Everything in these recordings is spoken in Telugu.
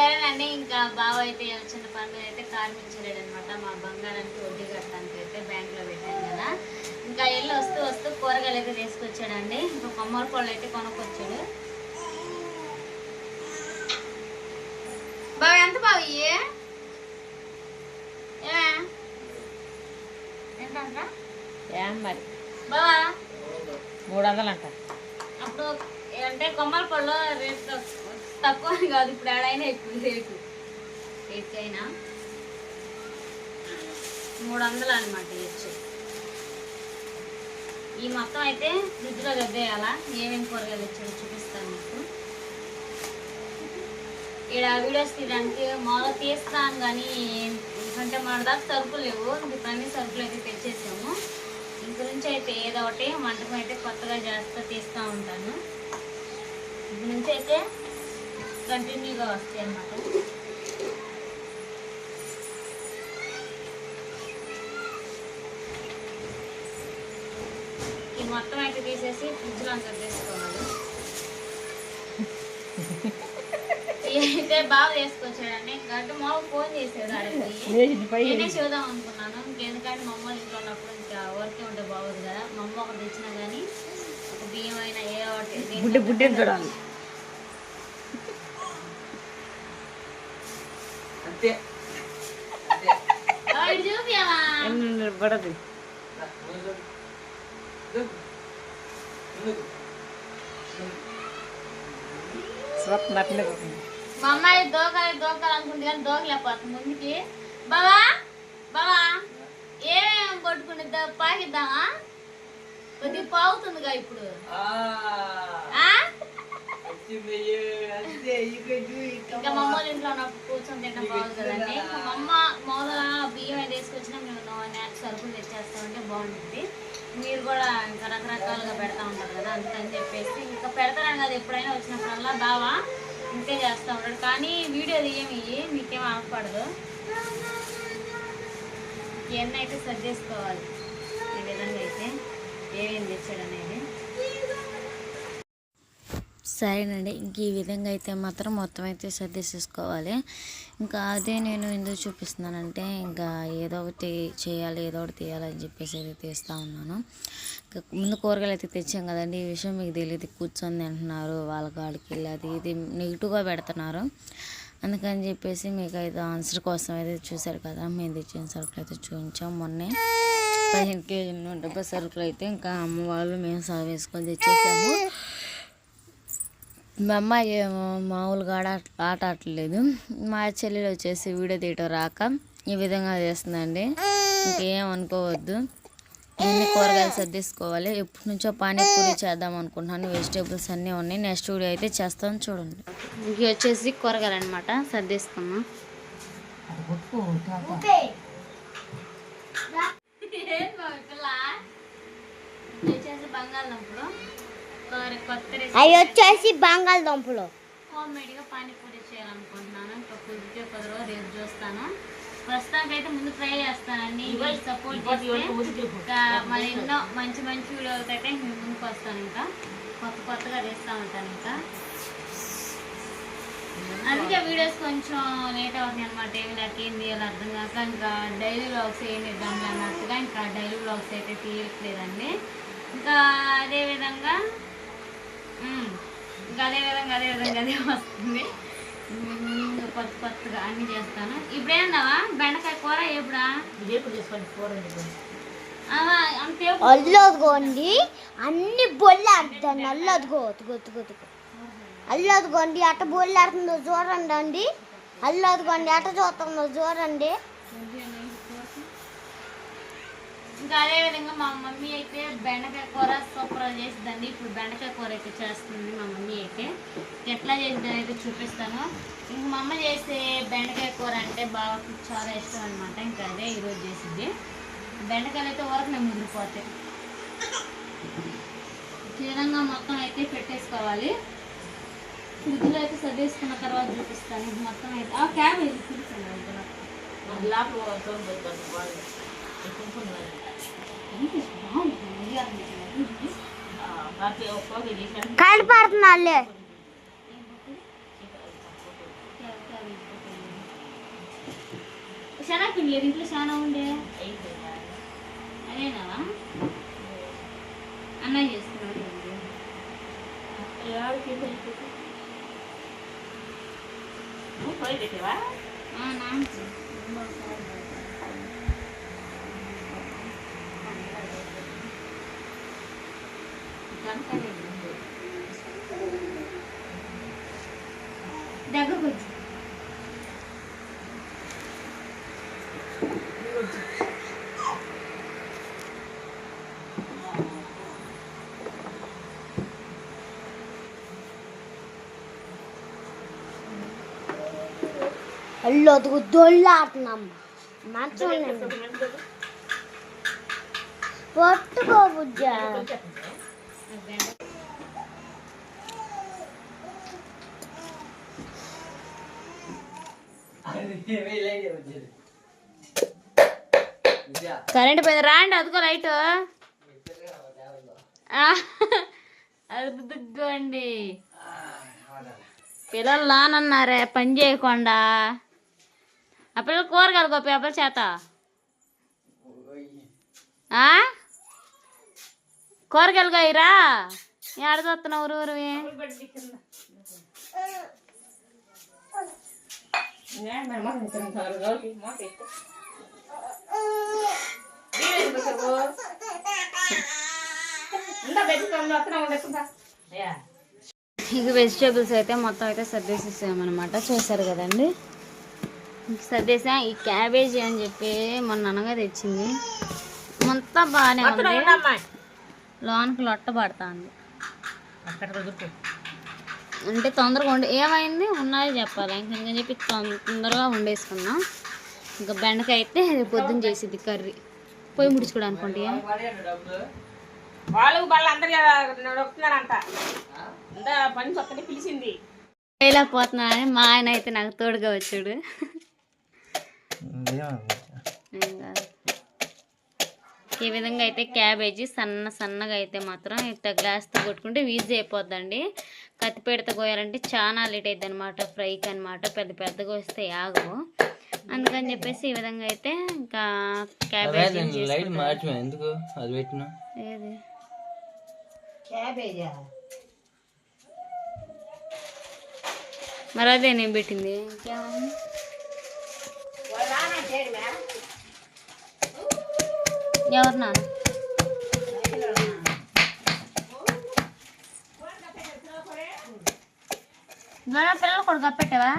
సరేనండి ఇంకా బావ అయితే చిన్న పనులు అయితే కార్మించలేడు అనమాట మా బంగారానికి వడ్డీ కట్టడానికి అయితే బ్యాంక్లో పెట్టాను కదా. ఇంకా వెళ్ళి వస్తూ వస్తూ కూరగాయలు అయితే తీసుకొచ్చాడండి. ఇంకా కొమ్మరి పళ్ళు అయితే కొనుక్కొచ్చాడు. బావ ఎంత బావ ఇయ్యి? ఏ? మరి? బావా? మూడు వందలు అంట అప్పుడు అంటే కొమ్మల పళ్ళు రేట్ తక్కువ అని కాదు ఇప్పుడు ఏడైనా ఎక్కువ రేటు. రేట్కైనా మూడు వందలు అనమాట ఇచ్చు ఈ మొత్తం అయితే ఫ్రిడ్జ్లో గద్దేయాలా? ఏమేమి కూరగాయలు వచ్చాయో చూపిస్తాను మీకు. ఇక్కడ వీడియోస్ తీయడానికి మామూలుగా తీస్తాను కానీ ఎందుకంటే మన దాకా సరుకులు లేవు. ఇప్పుడు అన్ని సరుకులు అయితే తెచ్చేసాము. ఇంక నుంచి అయితే ఏదో ఒకటి వంటకం అయితే కొత్తగా జాగ్రత్తగా తీస్తూ ఉంటాను. ఇంక నుంచి అయితే కంటిన్యూగా వస్తాయి అన్నమాట ఈ మొత్తం అయితే తీసేసి ఫ్రిడ్జ్లో అంతా తీసుకోవాలి అయితే బాగా వేసుకొచ్చాడండి గడ్డ మావ ఫోన్ పై నేనే చూద్దాం అనుకున్నాను ఇంకెందుకంటే మా అమ్మ ఇంట్లో ఉన్నప్పుడు ఇంకా వర్కే ఉంటే బాగోదు కదా మా అమ్మ ఒకటి తెచ్చినా కానీ ఒక బియ్యం అయినా ఏ ఒకటి చూడాలి అంతే పడదు స్వప్న. మా అమ్మాయి దోకాలి దోకాలి అనుకుంది కానీ దోకలేకపోతుంది ముందుకి బావా బావా ఏమేమి కొట్టుకుని పాకిద్దామా కొద్దిగా పాగుతుందిగా ఇప్పుడు ఆ? ఇంకా మా అమ్మ. ఇంట్లో కూర్చొని తినడం బాగుంది కదండి. ఇంకా మా అమ్మ మామూలుగా బియ్యం ఏది వేసుకొచ్చినా మేము సరుకులు తెచ్చేస్తామంటే బాగుంటుంది. మీరు కూడా ఇంకా రకరకాలుగా పెడతా ఉంటారు కదా అందుకని చెప్పేసి ఇంకా పెడతారని కదా ఎప్పుడైనా వచ్చినప్పుడల్లా బావా ఇంతే చేస్తూ ఉంటాడు. కానీ వీడియో తీయమి మీకేం ఆగపడదు ఇవన్నీ అయితే సర్దేసుకోవాలి ఈ విధంగా అయితే ఏమేమి తెచ్చాడు అనేది. సరేనండి. ఇంక ఈ విధంగా అయితే మాత్రం మొత్తం అయితే సర్దేసేసుకోవాలి. ఇంకా అదే నేను ఎందుకు చూపిస్తున్నానంటే ఇంకా ఏదో ఒకటి చేయాలి ఏదో ఒకటి తీయాలని చెప్పేసి అయితే తీస్తూ ఉన్నాను. ఇంకా ముందు కూరగాయలు అయితే తెచ్చాం కదండి. ఈ విషయం మీకు తెలియదు కూర్చొని తింటున్నారు వాళ్ళ కాడికి వెళ్ళి అది ఇది నెగిటివ్గా పెడుతున్నారు. అందుకని చెప్పేసి మీకు అయితే ఆన్సర్ కోసం అయితే చూశారు కదా. మేము తెచ్చిన సరుకులు అయితే చూపించాం. మొన్నే పదిహేను కేజీలు డెబ్బై సరుకులు అయితే ఇంకా అమ్మ వాళ్ళు మేము సర్వ్ వేసుకొని తెచ్చేసాము. మా అమ్మాయి ఏమో మామూలుగా ఆడ ఆట ఆడలేదు మా చెల్లెలు వచ్చేసి వీడియో తీయటం రాక ఈ విధంగా చేస్తుందండి. ఇంకేం అనుకోవద్దు. అన్ని కూరగాయలు సర్దేసుకోవాలి? ఎప్పటి నుంచో పానీపూరి చేద్దాం అనుకుంటున్నాను. వెజిటేబుల్స్ అన్నీ ఉన్నాయి. నెక్స్ట్ వీడియో అయితే చేస్తాం చూడండి. ఇవి వచ్చేసి కూరగాయలు అనమాట సర్దేసుకున్నాం బంగాళదుంపలు. అవి వచ్చేసి బంగాళదుంపలు. హోమ్ మేడ్గా పానీపూరి చేయాలనుకుంటున్నాను. ఇంకా కుదిరితే కుదరో రేపు చూస్తాను. ప్రస్తుతానికి అయితే ముందు ట్రై చేస్తానండి. సపోర్ట్ చేస్తే ఇంకా మరి ఎన్నో మంచి మంచి వీడియోలతో అయితే ముందుకు వస్తాను ఇంకా. కొత్త కొత్తగా చేస్తూ ఉంటాను ఇంకా. అందుకే వీడియోస్ కొంచెం లేట్ అవుతుంది అనమాట ఏమి నాకు ఏం తీయాలి అర్థం కాక ఇంకా డైలీ వ్లాగ్స్ ఏం ఇద్దాం అన్నట్టుగా ఇంకా డైలీ వ్లాగ్స్ అయితే తీయట్లేదండి. ఇంకా అదే విధంగా ఉమ్, ఇంకా అదే విధంగా అదే విధంగా అదే వస్తుంది. కొత్త కొత్తగా అన్ని చేస్తాను. ఇప్పుడేమన్నావా బెండకాయ కూర ఎప్పుడా అల్లదుకోండి అన్ని బొల్లి ఆడుతాను. అల్లదుకో ఒతుకు అల్లదుకోండి అట్ట బొల్లి ఆడుతుందో చూడండి అండి అల్లదుకోండి అట్ట చూస్తుందో చూడండి. ఇంకా అదే విధంగా మా మమ్మీ అయితే బెండకాయ కూర సూపర్ చేసిందండి ఇప్పుడు బెండకాయ కూర అయితే చేస్తుంది మా మమ్మీ అయితే. ఎట్లా చేసిందని అయితే చూపిస్తాను. ఇంక మా అమ్మ చేసే బెండకాయ కూర అంటే బాగా చాలా ఇష్టం అనమాట ఇంకా అదే ఈరోజు చేసింది బెండకాయలు అయితే వరకు నేను ముదిరిపోతాయి. ఈ విధంగా మొత్తం అయితే పెట్టేసుకోవాలి. ఫ్రిడ్జ్లో అయితే సర్దేసుకున్న తర్వాత చూపిస్తాను. ఇది మొత్తం అయితే ఆ క్యాబేజీ చూపిస్తాను అందులో కనపడుతున్నాలే. చాలా పిల్లలు ఇంట్లో చాలా ఉండే? అదేనా అన్న చేస్తున్నాడు పోయి పెట్టేవా? అల్లొద్దు దొల్లాడుతున్నాం. మంచం పట్టుకో బుజ్జ. కరెంట్ పోయింది? రాండి అదిగో లైట్. అదుగోండి. పిల్లలు లానన్నారే పని చేయకుండా. ఆ పిల్లలు కూరగాయలు గొప్ప ఎవరి చేత. ఆ? కూరగాయలు కాయరా? ఏడ చూస్తున్నావు ఊరు ఊరు ఇక వెజిటేబుల్స్ అయితే మొత్తం అయితే సర్దేసేసామన్నమాట చూసారు కదండి? ఇంక సర్దేసా ఈ క్యాబేజీ అని చెప్పి మొన్న అనగా తెచ్చింది. మొత్తం బాగానే ఉంది. లోనికి లొట్ట పడుతుంది. అంటే తొందరగా ఉండి ఏమైంది? ఉన్నది చెప్పాలి. ఇంక ఇంకా చెప్పి తొందరగా వండేసుకున్నాం. ఇంకా బెండకాయ అయితే పొద్దున్న చేసింది కర్రీ. పొయ్యి ముడుచుకోవడానికి అనుకోండి వాళ్ళు పని కొత్తని పిలిచింది. మా ఆయన అయితే నాకు తోడుగా వచ్చాడు. ఈ విధంగా అయితే క్యాబేజీ సన్న సన్నగా అయితే మాత్రం ఇట్లా గ్లాస్తో కొట్టుకుంటే ఈజీ అయిపోద్దండి. కత్తిపేడతో కోయాలంటే చాలా లేట్ అవుతుంది అనమాట ఫ్రైకి అనమాట పెద్ద పెద్దగా వస్తే ఆగవు. అందుకని చెప్పేసి ఈ విధంగా అయితే ఇంకా క్యాబేజీ లైట్ మార్చు ఎందుకు? అది పెట్టినా? ఏది? మరి అదే నేను పెట్టింది. ఇంకేముంది? ఎవరు నాన్న మన పిల్లలు కూడా కప్పెట్టావా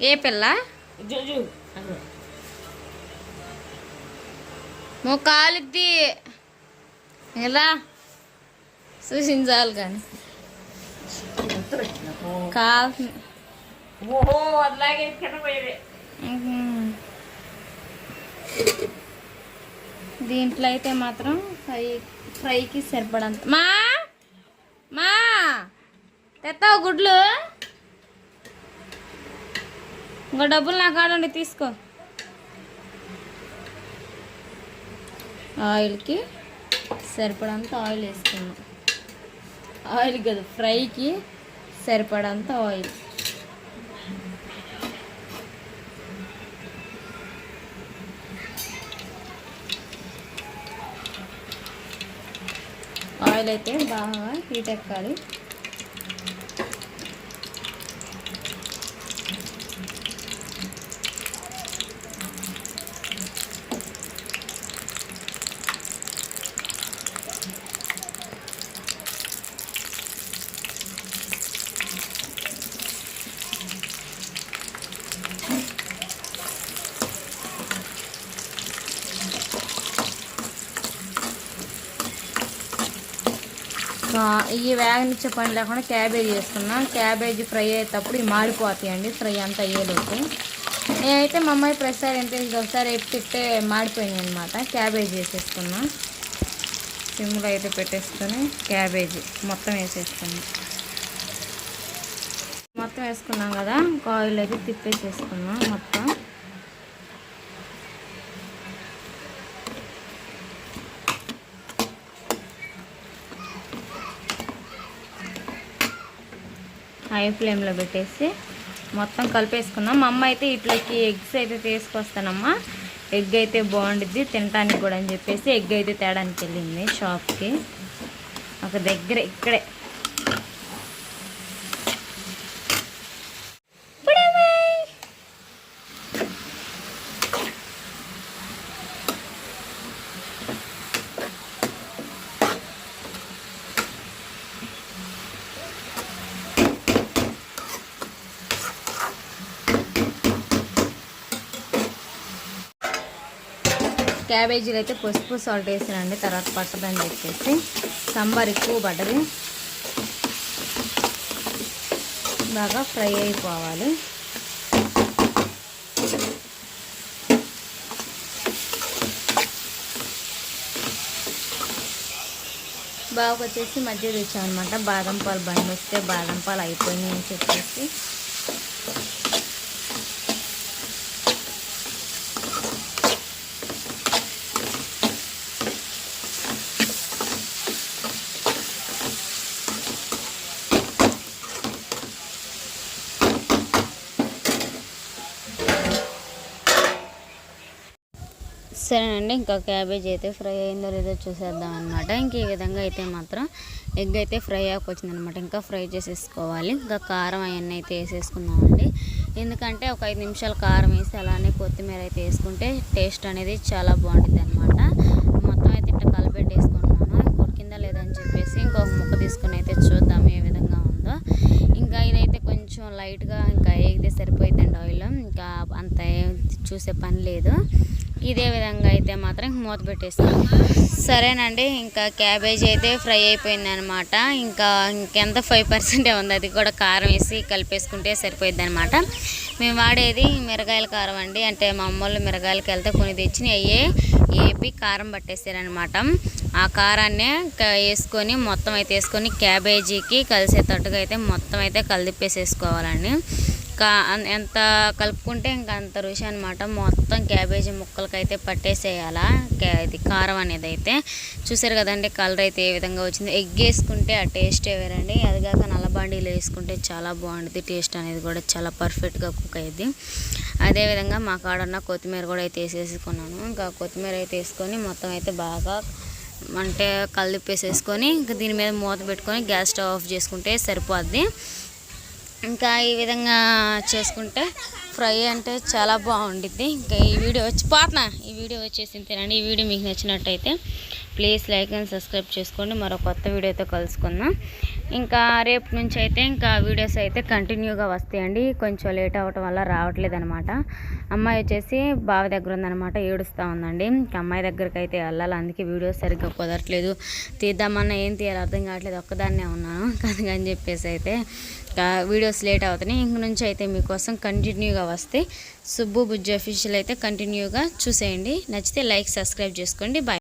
ఏ పిల్ల జూజు కాలిద్ది ఎలా చూసించాలి కానీ ఓహో అట్లాగే. దీంట్లో అయితే మాత్రం ఫ్రై ఫ్రైకి సరిపడంత మా మా తెస్తావు గుడ్లు ఇంకా డబ్బులు నాకు ఆడండి తీసుకో. ఆయిల్కి సరిపడంత ఆయిల్ వేసుకున్నాం. ఆయిల్ కదా ఫ్రైకి సరిపడంత ఆయిల్ ఆయిల్ అయితే బాగా హీట్ ఎక్కాలి. ఈ వేగనిచ్చే పని లేకుండా క్యాబేజీ వేసుకున్నాం క్యాబేజీ ఫ్రై అయ్యేటప్పుడు ఇవి మాడిపోతాయండి. ఫ్రై అంతా అయ్యేలోపు. నేనైతే మా అమ్మాయి ప్రతిసారి ఎంత ఒకసారి తిట్టే మాడిపోయినాయి అనమాట క్యాబేజీ వేసేసుకున్నా సిమ్లో అయితే పెట్టేసుకొని క్యాబేజీ మొత్తం వేసేసుకున్నాం. మొత్తం వేసుకున్నాం కదా. ఆయిల్ అయితే తిప్పేసేసుకున్నాం మొత్తం. హై ఫ్లేమ్లో పెట్టేసి మొత్తం కలిపేసుకుందాం. మా అమ్మ అయితే ఇట్లకి ఎగ్స్ అయితే తీసుకొస్తానమ్మా. ఎగ్ అయితే బాగుండిద్ది తినడానికి కూడా అని చెప్పేసి ఎగ్ అయితే తేడానికి వెళ్ళింది షాప్కి. ఒక దగ్గర ఇక్కడే. క్యాబేజీలు అయితే పసుపు సాల్ట్ వేసానండి. తర్వాత పట్టదని చెప్పేసి సాంబార్ ఎక్కువ పడ్డది. బాగా ఫ్రై అయిపోవాలి. బాగా వచ్చేసి మధ్య తెచ్చామన్నమాట బాదం పాలు బండి వస్తే బాదం పాలు అయిపోయినాయి అని చెప్పేసి సరేనండి ఇంకా క్యాబేజ్ అయితే ఫ్రై అయిందో లేదో చూసేద్దాం అనమాట ఇంక ఈ విధంగా అయితే మాత్రం ఎగ్ అయితే ఫ్రై వచ్చింది అనమాట ఇంకా ఫ్రై చేసేసుకోవాలి. ఇంకా కారం అవన్నీ అయితే వేసేసుకుందామండి. ఎందుకంటే ఒక ఐదు నిమిషాలు కారం వేసి అలానే కొత్తిమీర అయితే వేసుకుంటే టేస్ట్ అనేది చాలా బాగుంటుంది అనమాట మొత్తం అయితే ఇట్లా కలిపెట్టేసుకుంటున్నాను. ఉడికిందా లేదని చెప్పేసి ఇంకొక ముక్క తీసుకుని అయితే చూద్దాం ఏ విధంగా ఉందో. ఇంకా ఇదైతే కొంచెం లైట్గా ఇంకా ఏగితే సరిపోయిందండి ఆయిల్. ఇంకా అంత ఏం చూసే పని లేదు. ఇదే విధంగా అయితే మాత్రం మూత పెట్టేస్తాం. సరేనండి ఇంకా క్యాబేజ్ అయితే ఫ్రై అయిపోయింది అనమాట ఇంకా ఇంకెంత ఫైవ్ పర్సెంటే ఉంది అది కూడా కారం వేసి కలిపేసుకుంటే సరిపోయింది అనమాట మేము వాడేది మిరగాయల కారం అండి. అంటే మా అమ్మోళ్ళు మిరగాయలకి వెళ్తే కొన్ని తెచ్చి అయ్యే ఏపి కారం పట్టేసారనమాట ఆ కారాన్ని వేసుకొని మొత్తం అయితే వేసుకొని క్యాబేజీకి కలిసేటట్టుగా అయితే మొత్తం అయితే కలిపేసేసుకోవాలండి. కా ఎంత కలుపుకుంటే ఇంకా అంత రుచి అనమాట మొత్తం క్యాబేజీ ముక్కలకైతే పట్టేసేయాలా? ఇది కారం అనేది అయితే చూసారు కదండి కలర్ అయితే ఏ విధంగా వచ్చింది. ఎగ్ వేసుకుంటే ఆ టేస్ట్ వేరండి. అది కాక నల్లబాండీలు వేసుకుంటే చాలా బాగుంటుంది టేస్ట్ అనేది కూడా చాలా పర్ఫెక్ట్గా కుక్ అయ్యింది అదేవిధంగా మా కాడన్న కొత్తిమీర కూడా అయితే వేసేసుకున్నాను. ఇంకా కొత్తిమీర అయితే వేసుకొని మొత్తం అయితే బాగా అంటే కలిపేసేసుకొని ఇంకా దీని మీద మూత పెట్టుకొని గ్యాస్ స్టవ్ ఆఫ్ చేసుకుంటే సరిపోద్ది. ఇంకా ఈ విధంగా చేసుకుంటే ఫ్రై అంటే చాలా బాగుండిద్ది. ఇంకా ఈ వీడియో వచ్చి పోతున్నా ఈ వీడియో వచ్చేసింది తినండి. ఈ వీడియో మీకు నచ్చినట్టయితే ప్లీజ్ లైక్ అండ్ సబ్స్క్రైబ్ చేసుకోండి. మరో కొత్త వీడియోతో కలుసుకుందాం. ఇంకా రేపు నుంచి అయితే ఇంకా వీడియోస్ అయితే కంటిన్యూగా వస్తాయండి. కొంచెం లేట్ అవ్వటం వల్ల రావట్లేదు అనమాట అమ్మాయి వచ్చేసి బావ దగ్గర ఉందన్నమాట ఏడుస్తూ ఉందండి. ఇంకా అమ్మాయి దగ్గరికి అయితే వెళ్ళాలి అందుకే వీడియోస్ సరిగ్గా కుదరట్లేదు. తీద్దామన్నా ఏం తీయాలి అర్థం కావట్లేదు ఒక్కదాన్నే ఉన్నాను అందుకని చెప్పేసి అయితే వీడియోస్ లేట్ అవుతున్నాయి. ఇంక నుంచి అయితే మీకోసం కంటిన్యూగా వస్తే సుబ్బు బుజ్జి అఫీషియల్ అయితే కంటిన్యూగా చూసేయండి. నచ్చితే లైక్ సబ్స్క్రైబ్ చేసుకోండి. బాయ్